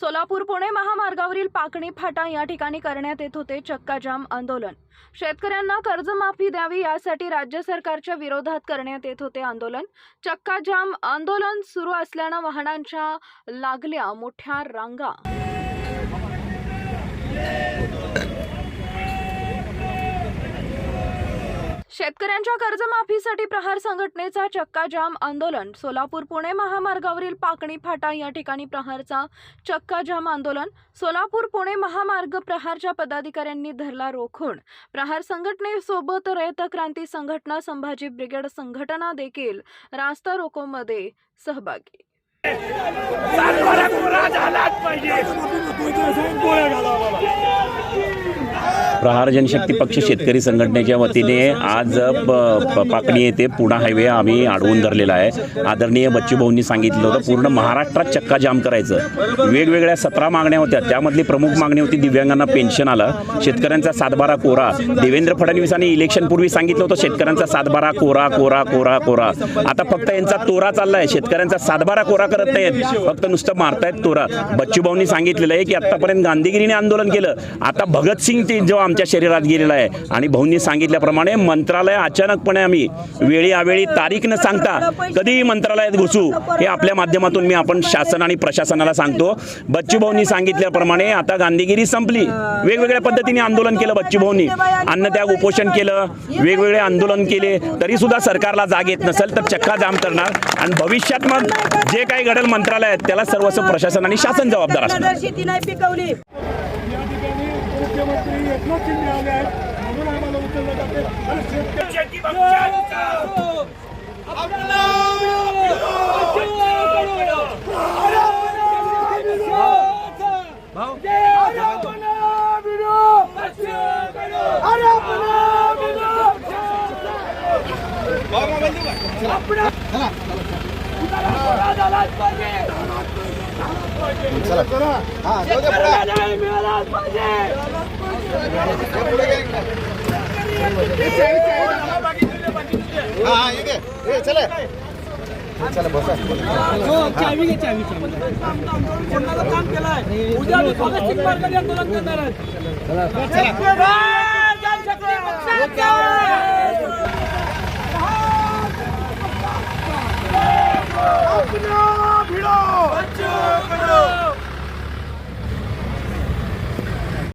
सोलापूर पुणे महामार्गावरील पाकणी फाटा या ठिकाणी करण्यात येत होते चक्काजाम आंदोलन. शेतकऱ्यांना कर्जमाफी द्यावी यासाठी राज्य सरकारच्या विरोधात करण्यात येत होते आंदोलन. चक्काजाम आंदोलन सुरू असल्यानं वाहनांच्या लागल्या मोठ्या रांगा. शेतकऱ्यांच्या कर्जमाफीसाठी प्रहार संघटनेचा चक्काजाम आंदोलन. सोलापूर पुणे महामार्गावरील पाकणी फाटा या ठिकाणी प्रहारचा चक्काजाम आंदोलन. सोलापूर पुणे महामार्ग प्रहारच्या पदाधिकाऱ्यांनी धरला रोखून. प्रहार संघटनेसोबत रयत क्रांती संघटना संभाजी ब्रिगेड संघटना देखील रास्ता रोकोमध्ये सहभागी. प्रहार जनशक्ती पक्ष शेतकरी संघटनेच्या वतीने आज प- पाकणी येथे पुणा हायवे आम्ही अडवून धरलेला आहे. आदरणीय बच्चूभाऊंनी सांगितलं होतं पूर्ण महाराष्ट्रात चक्का जाम करायचं. वेगवेगळ्या सतरा मागण्या होत्या. त्यामधली प्रमुख मागणी होती दिव्यांगांना पेन्शन आलं. शेतकऱ्यांचा सातबारा कोरा. देवेंद्र फडणवीसांनी इलेक्शनपूर्वी सांगितलं होतं शेतकऱ्यांचा सातबारा कोरा कोरा कोरा कोरा. आता फक्त यांचा तोरा चाललाय. शेतकऱ्यांचा सातबारा कोरा करत नाहीत फक्त नुसतं मारतायत तोरा. बच्चूभाऊंनी सांगितलेलं आहे की आतापर्यंत गांधीगिरीने आंदोलन केलं. आता भगतसिंग ते जो आमच्या शरीरात गेलेला आहे. आणि भाऊंनी सांगितल्याप्रमाणे मंत्रालय अचानकपणे आम्ही वेळी आवेळी तारीख न सांगता कधीही मंत्रालयात घुसू हे आपल्या माध्यमातून मी आपण शासन आणि प्रशासनाला सांगतो. बच्चूभाऊंनी सांगितल्याप्रमाणे आता गांधीगिरी संपली. वेगवेगळ्या पद्धतीने आंदोलन केलं बच्चूभाऊंनी अन्नत्याग उपोषण केलं वेगवेगळे आंदोलन केले. तरी सुद्धा सरकारला जाग येत नसेल तर चक्का जाम करणार. आणि भविष्यात मग जे काही घडेल मंत्रालयात त्याला सर्वस्व प्रशासन आणि शासन जबाबदार असणार शेती नाही पिकवली या ठिकाणी मुख्यमंत्री एकनाथ शिंदे आले आहेत म्हणून आम्हाला उचललं जाते आणि शेतकरी उद्या मी भगतसिंग मार्गाने आंदोलन करणार आहे.